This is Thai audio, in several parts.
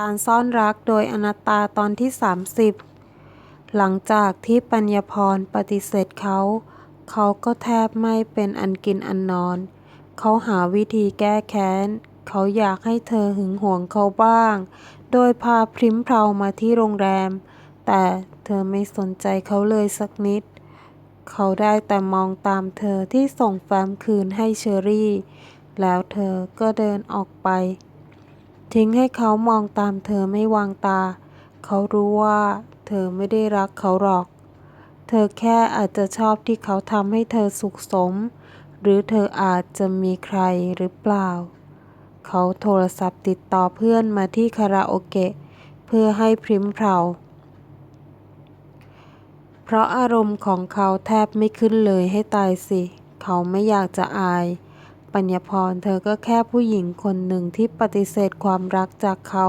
การซ่อนรักโดยอนัตตาตอนที่ 30 หลังจากที่ปัญญาพรปฏิเสธเขา เขาก็แทบไม่เป็นอันกินอันนอน เขาหาวิธีแก้แค้น เขาอยากให้เธอหึงหวงเขาบ้าง โดยพาพริมเพรามาที่โรงแรม แต่เธอไม่สนใจเขาเลยสักนิด เขาได้แต่มองตามเธอที่ส่งแฟ้มคืนให้เชอรี่ แล้วเธอก็เดินออกไป ทิ้งให้เขามองตามเธอไม่วางตา เขารู้ว่า เธอไม่ได้รักเขาหรอก เธอแค่อาจจะชอบที่เขาทำให้เธอสุขสม หรือเธออาจจะมีใครหรือเปล่า เขาโทรศัพท์ติดต่อเพื่อนมาที่คาราโอเกะ เพื่อให้พริมเพราเพราะอารมณ์ของเขาแทบไม่ขึ้นเลยให้ตายสิ เขาไม่อยากจะอาย ปัญญาพรเธอก็แค่ผู้หญิงคนหนึ่งที่ปฏิเสธความรักจากเขา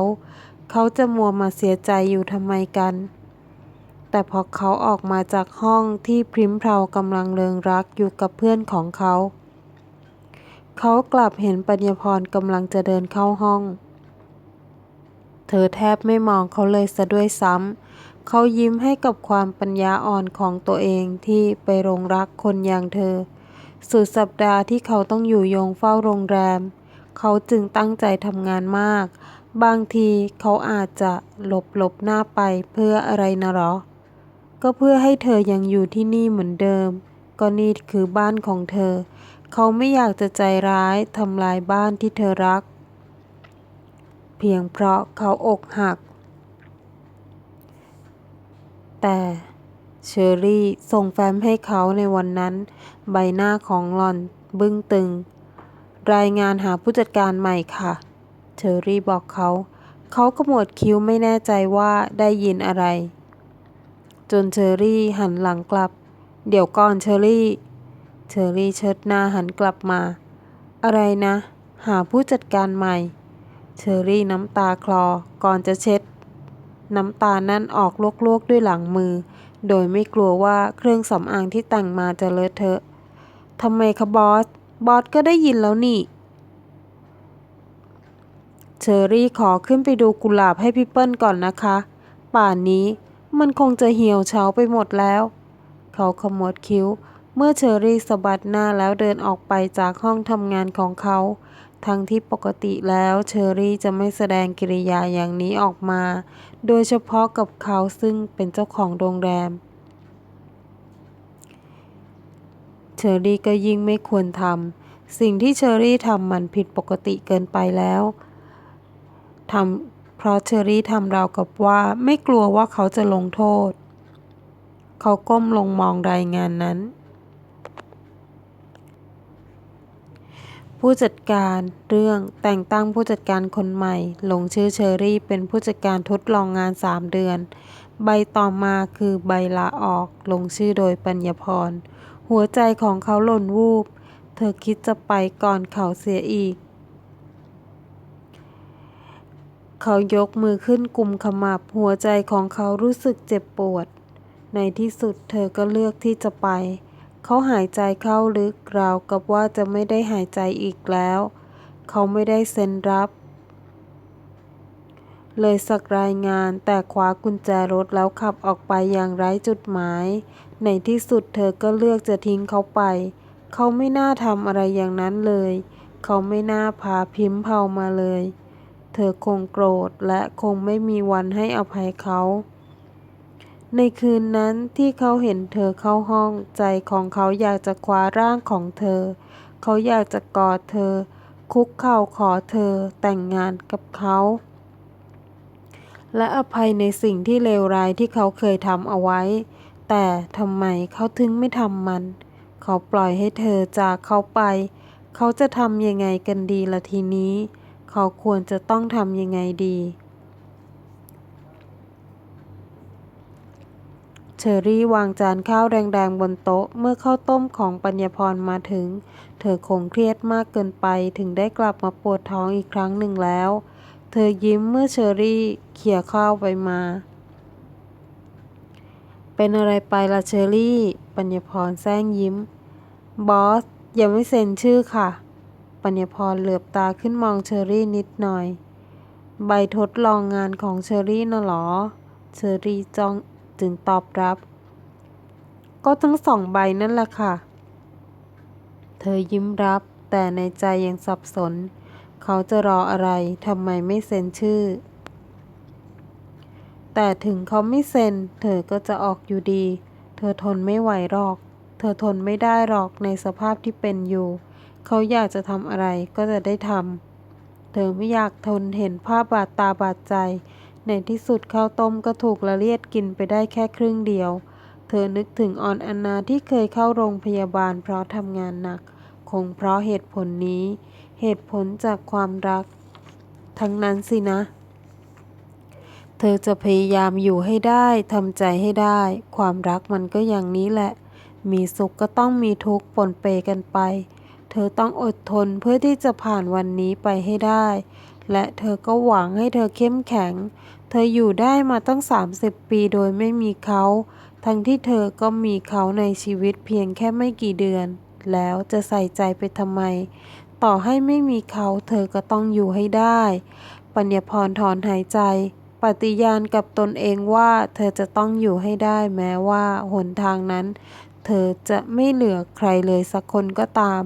เขาจะมัวมาเสียใจอยู่ทำไมกัน แต่พอเขาออกมาจากห้องที่พริมเพรากำลังเริงรักอยู่กับเพื่อนของเขา เขากลับเห็นปัญญาพรกำลังจะเดินเข้าห้อง เธอแทบไม่มองเขาเลยซะด้วยซ้ำ เขายิ้มให้กับความปัญญาอ่อนของตัวเองที่ไปรงรักคนอย่างเธอ สุดสัปดาห์ที่เขาต้องอยู่โยงเฝ้าโรงแรม เขาจึงตั้งใจทำงานมาก บางทีเขาอาจจะหลบหลบหน้าไปเพื่ออะไรนะหรอ ก็เพื่อให้เธอยังอยู่ที่นี่เหมือนเดิม ก็นี่คือบ้านของเธอ เขาไม่อยากจะใจร้ายทำลายบ้านที่เธอรัก เพียงเพราะเขาอกหัก แต่ เชอรี่ส่งแฟ้มให้เขาในวันนั้น ใบหน้าของหลอนบึ้งตึง รายงานหาผู้จัดการใหม่ค่ะ เชอรี่บอกเขา เขาขมวดคิ้วไม่แน่ใจว่าได้ยินอะไร จนเชอรี่หันหลังกลับ เดี๋ยวก่อนเชอรี่ เชอรี่เชิดหน้าหันกลับมา อะไรนะ หาผู้จัดการใหม่ เชอรี่น้ำตาคลอก่อนจะเช็ด น้ำตานั่นออกลวกๆด้วยหลังมือ โดยไม่กลัวว่าเครื่องสำอางที่แต่งมาจะเลอะเทอะทำไมคะบอส บอสก็ได้ยินแล้วนี่ เชอรี่ขอขึ้นไปดูกุหลาบให้พี่เปิ้ลก่อนนะคะ ป่านนี้มันคงจะเหี่ยวเฉาไปหมดแล้ว เขาขมวดคิ้ว เมื่อเชอรี่สะบัดหน้าแล้วเดินออกไปจากห้องทำงานของเขา ทั้งที่ปกติแล้วเชอรี่จะไม่แสดงกิริยาอย่างนี้ออกมา โดยเฉพาะกับเขาซึ่งเป็นเจ้าของโรงแรม เชอรี่ก็ยิ่งไม่ควรทำสิ่งที่เชอรี่ทำมันผิดปกติเกินไปแล้วทำเพราะเชอรี่ทำราวกับว่าไม่กลัวว่าเขาจะลงโทษ เขาก้มลงมองรายงานนั้น ผู้จัดการเรื่องแต่งตั้งผู้จัดการคนใหม่ ลงชื่อเชอรี่เป็นผู้จัดการทดลองงานสามเดือน ใบต่อมาคือใบลาออก ลงชื่อโดยปัญญาพร หัวใจของเขาหล่นวูบ เธอคิดจะไปก่อนเขาเสียอีก เขายกมือขึ้นกุมขมับ หัวใจของเขารู้สึกเจ็บปวด ในที่สุดเธอก็เลือกที่จะไป เขาหายใจเข้าลึกราวกับว่าจะไม่ได้หายใจอีกแล้ว เขาไม่ได้เซ็นรับ เลยสักรายงานแต่คว้ากุญแจรถแล้วขับออกไปอย่างไร้จุดหมาย ในที่สุดเธอก็เลือกจะทิ้งเขาไป เขาไม่น่าทำอะไรอย่างนั้นเลย เขาไม่น่าพาพิมพ์เผามาเลย เธอคงโกรธและคงไม่มีวันให้อภัยเขา ในคืนนั้นที่เขาเห็นเธอเข้าห้อง ใจของเขาอยากจะคว้าร่างของเธอ เขาอยากจะกอดเธอ คุกเข่าขอเธอแต่งงานกับเขา และอภัยในสิ่งที่เลวร้ายที่เขาเคยทำเอาไว้ แต่ทำไมเขาถึงไม่ทำมัน เขาปล่อยให้เธอจากเขาไป เขาจะทำยังไงกันดีละทีนี้ เขาควรจะต้องทำยังไงดี เชอรี่วางจานข้าวแดงๆบนโต๊ะเมื่อข้าวต้มของปัญญาพรมาถึง เธอคงเครียดมากเกินไปถึงได้กลับมาปวดท้องอีกครั้งหนึ่งแล้ว เธอยิ้มเมื่อเชอรี่เขี่ยข้าวไปมา เป็นอะไรไปล่ะเชอรี่ ปัญญาพรแซงยิ้ม บอสยังไม่เซ็นชื่อค่ะ ปัญญพรเหลือบตาขึ้นมองเชอรี่นิดหน่อย ใบทดลองงานของเชอรี่น่ะหรอเชอรี่จ้อง จึงตอบรับ ก็ทั้งสองใบนั่นแหละค่ะ เธอยิ้มรับแต่ในใจยังสับสน เขาจะรออะไรทำไมไม่เซ็นชื่อ แต่ถึงเขาไม่เซ็น เธอก็จะออกอยู่ดี เธอทนไม่ไหวหรอก เธอทนไม่ได้หรอกในสภาพที่เป็นอยู่ เขาอยากจะทำอะไรก็จะได้ทำเธอไม่อยากทนเห็นภาพบาดตาบาดใจ ในที่สุดข้าวต้มก็ถูกละเลียดกินไปได้แค่ครึ่งเดียว เธอนึกถึงออนอนนาที่เคยเข้าโรงพยาบาลเพราะทำงานหนัก คงเพราะเหตุผลนี้ เหตุผลจากความรัก ทั้งนั้นสินะ เธอจะพยายามอยู่ให้ได้ทำใจให้ได้ ความรักมันก็อย่างนี้แหละ มีสุขก็ต้องมีทุกข์ปนเปกันไป เธอต้องอดทนเพื่อที่จะผ่านวันนี้ไปให้ได้ และเธอก็หวังให้เธอเข้มแข็ง เธออยู่ได้มาตั้ง 30 ปีโดยไม่มีเขา ทั้งที่เธอก็มีเขาในชีวิตเพียงแค่ไม่กี่เดือน แล้วจะใส่ใจไปทำไม ต่อให้ไม่มีเขาเธอก็ต้องอยู่ให้ได้ ปัญญาพรถอนหายใจ ปฏิญาณกับตนเองว่าเธอจะต้องอยู่ให้ได้แม้ว่าหนทางนั้น เธอจะไม่เหลือใครเลยสักคนก็ตาม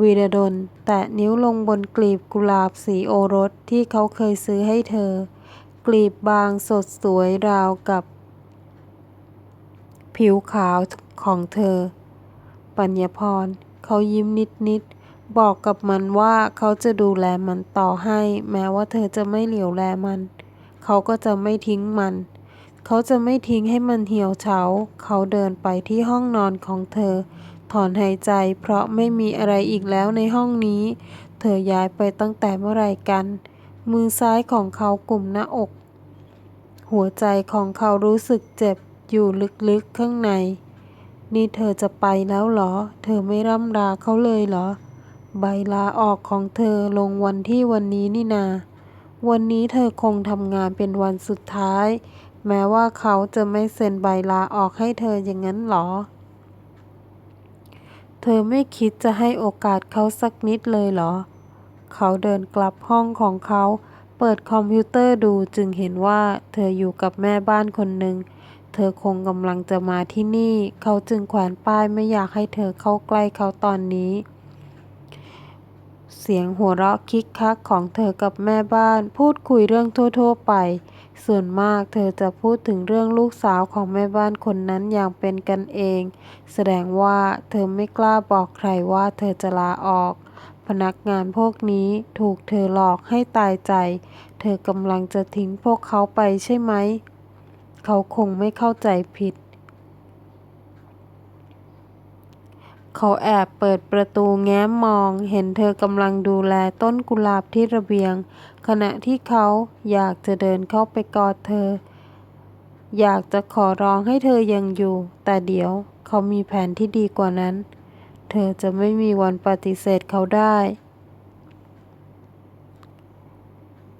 วีรดล แตะนิ้วลงบนกลีบกุหลาบสีโอรสที่เขาเคยซื้อให้เธอ กลีบบางสดสวยราวกับ ผิวขาวของเธอ ปัญญาพร เขายิ้มนิดๆ บอกกับมันว่าเขาจะดูแลมันต่อให้ แม้ว่าเธอจะไม่เหลียวแลมัน เขาก็จะไม่ทิ้งมันเขาจะไม่ทิ้งให้มันเหี่ยวเฉา เขาเดินไปที่ห้องนอนของเธอ ถอนหายใจ เพราะไม่มีอะไรอีกแล้วในห้องนี้ เธอย้ายไปตั้งแต่เมื่อไหร่กัน มือซ้ายของเขากลุ่มหน้าอก หัวใจของเขารู้สึกเจ็บอยู่ลึกๆข้างใน นี่เธอจะไปแล้วเหรอ เธอไม่ร่ำลาเขาเลยเหรอ ใบลาออกของเธอลงวันที่วันนี้นี่นา วันนี้เธอคงทำงานเป็นวันสุดท้าย แม้ว่าเขาจะไม่เซ็นใบลาออกให้เธออย่างนั้นเหรอ เธอไม่คิดจะให้โอกาสเขาสักนิดเลยเหรอ เขาเดินกลับห้องของเขา เปิดคอมพิวเตอร์ดูจึงเห็นว่าเธออยู่กับแม่บ้านคนหนึ่ง เธอคงกำลังจะมาที่นี่ เขาจึงแขวนป้ายไม่อยากให้เธอเข้าใกล้เขาตอนนี้ เสียงหัวเราะคิกคักของเธอกับแม่บ้าน พูดคุยเรื่องทั่ว ๆ ไป ส่วนมากเธอจะพูดถึงเรื่องลูกสาวของแม่บ้านคนนั้นอย่างเป็นกันเอง แสดงว่าเธอไม่กล้าบอกใครว่าเธอจะลาออก พนักงานพวกนี้ถูกเธอหลอกให้ตายใจ เธอกำลังจะทิ้งพวกเขาไปใช่ไหม เขาคงไม่เข้าใจผิด เขาแอบเปิดประตูแง้มมอง เห็นเธอกำลังดูแลต้นกุหลาบที่ระเบียง ขณะที่เขาอยากจะเดินเข้าไปกอดเธอ อยากจะขอร้องให้เธอยังอยู่ แต่เดี๋ยวเขามีแผนที่ดีกว่านั้น เธอจะไม่มีวันปฏิเสธเขาได้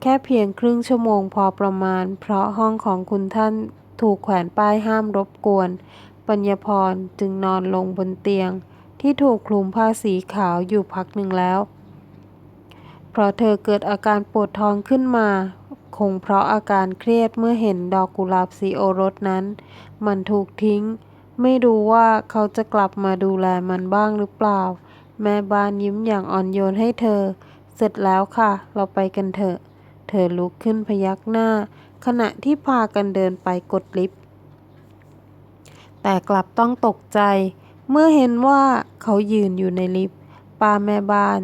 แค่เพียงครึ่งชั่วโมงพอประมาณ เพราะห้องของคุณท่านถูกแขวนป้ายห้ามรบกวน ปัญญพรจึงนอนลงบนเตียง ที่ถูกคลุมผ้าสีขาวอยู่พักหนึ่งแล้ว เพราะเธอเกิดอาการปวดท้องขึ้นมา คงเพราะอาการเครียดเมื่อเห็นดอกกุหลาบสีโอรสนั้น มันถูกทิ้ง ไม่รู้ว่าเขาจะกลับมาดูแลมันบ้างหรือเปล่า แม่บ้านยิ้มอย่างอ่อนโยนให้เธอ เสร็จแล้วค่ะ เราไปกันเถอะ เธอลุกขึ้นพยักหน้า ขณะที่พากันเดินไปกดลิฟต์แต่กลับต้องตกใจ เมื่อเห็นว่าเขายืนอยู่ในลิฟต์ป้าแม่บ้าน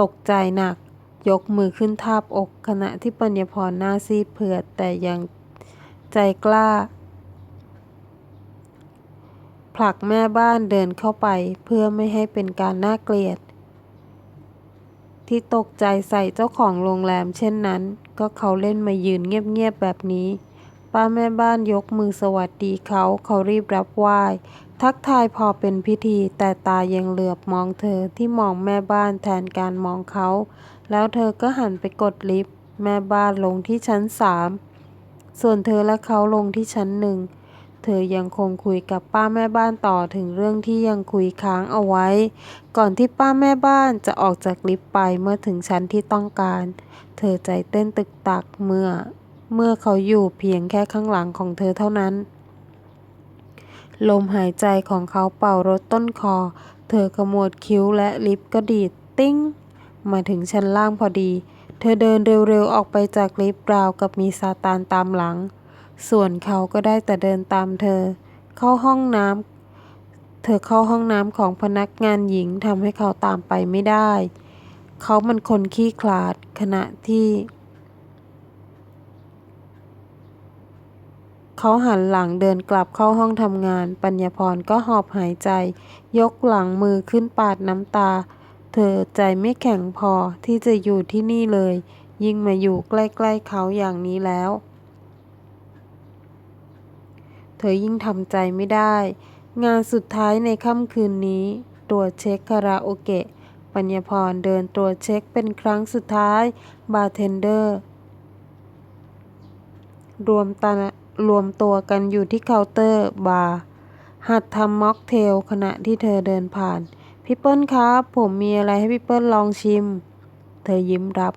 ตกใจหนัก ยกมือขึ้นทาบอกขณะที่ปัญญพรหน้าซีดเผือดแต่ยังใจกล้า ผลักแม่บ้านเดินเข้าไปเพื่อไม่ให้เป็นการน่าเกลียด ที่ตกใจใส่เจ้าของโรงแรมเช่นนั้น ก็เขาเล่นมายืนเงียบๆแบบนี้ป้าแม่บ้านยกมือสวัสดีเขา เขารีบรับไหว้ ทักทายพอเป็นพิธี แต่ตายังเหลือบมองเธอที่มองแม่บ้านแทนการมองเขา แล้วเธอก็หันไปกดลิฟต์แม่บ้านลงที่ชั้นสามส่วนเธอและเขาลงที่ชั้นหนึ่ง เธอยังคงคุยกับป้าแม่บ้านต่อถึงเรื่องที่ยังคุยค้างเอาไว้ ก่อนที่ป้าแม่บ้านจะออกจากลิฟต์ไปเมื่อถึงชั้นที่ต้องการ เธอใจเต้นตึกตักเมื่อ เมื่อเขาอยู่เพียงแค่ข้างหลังของเธอเท่านั้น ลมหายใจของเขาเป่ารถต้นคอ เธอขมวดคิ้วและลิฟต์ก็ดีดติ้ง มาถึงชั้นล่างพอดี เธอเดินเร็วๆ ออกไปจากลิฟต์ราวกับมีซาตานตามหลัง ส่วนเขาก็ได้แต่เดินตามเธอ เข้าห้องน้ำเธอเข้าห้องน้ำของพนักงานหญิงทำให้เขาตามไปไม่ได้ เขามันคนขี้ขลาดขณะที่ เขาหันหลังเดินกลับเข้าห้องทำงาน ปัญญาพรก็หอบหายใจ ยกหลังมือขึ้นปาดน้ำตา เธอใจไม่แข็งพอที่จะอยู่ที่นี่เลย ยิ่งมาอยู่ใกล้ๆเขาอย่างนี้แล้ว เธอยิ่งทำใจไม่ได้ งานสุดท้ายในค่ำคืนนี้ ตรวจเช็คคาราโอเกะ ปัญญาพรเดินตรวจเช็คเป็นครั้งสุดท้าย บาร์เทนเดอร์ รวมตา รวมตัวกันอยู่ที่เคาน์เตอร์บาร์หัดทำม็อกเทลขณะที่เธอเดินผ่าน พี่เปิ้ลครับ ผมมีอะไรให้พี่เปิ้ลลองชิม เธอยิ้มรับ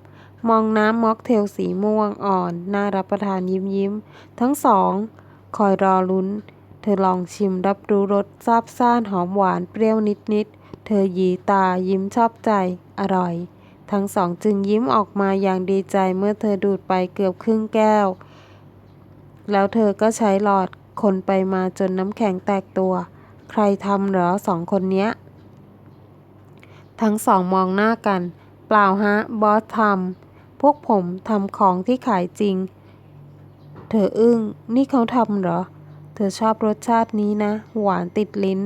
มองน้ำม็อกเทลสีม่วงอ่อน น่ารับประทานยิ้มยิ้ม ทั้งสอง คอยรอลุ้น เธอลองชิมรับรู้รสซาบซ่านหอมหวานเปรี้ยวนิดนิดๆเธอหยีตายิ้มชอบใจ อร่อย ทั้งสองจึงยิ้มออกมาอย่างดีใจเมื่อเธอดูดไปเกือบครึ่งแก้ว แล้วเธอก็ใช้หลอดคนไปมาจนน้ำแข็งแตกตัว ใครทำเหรอสองคนเนี้ย ทั้งสองมองหน้ากัน เปล่าฮะ บอสทำพวกผมทำของที่ขายจริง เธออึ้ง นี่เขาทำเหรอ เธอชอบรสชาตินี้นะ หวานติดลิ้น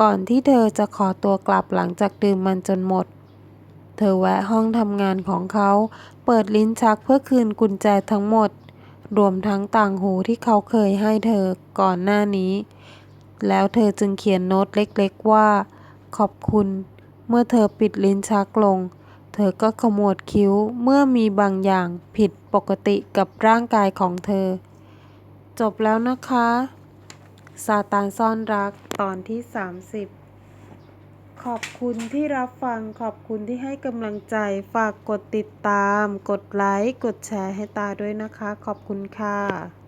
ก่อนที่เธอจะขอตัวกลับหลังจากดื่มมันจนหมด เธอแวะห้องทำงานของเขา เปิดลิ้นชักเพื่อคืนกุญแจทั้งหมด รวมทั้งต่างหูที่เขาเคยให้เธอก่อนหน้านี้ แล้วเธอจึงเขียนโน้ตเล็กๆว่า ขอบคุณ เมื่อเธอปิดลิ้นชักลง เธอก็ขมวดคิ้วเมื่อมีบางอย่างผิดปกติกับร่างกายของเธอ จบแล้วนะคะซาตานซ่อนรักตอนที่ 30 ขอบคุณที่รับฟังขอบคุณที่ให้กำลังใจฝากกดติดตาม กดไลค์ กดแชร์ให้ตาด้วยนะคะ ขอบคุณค่ะ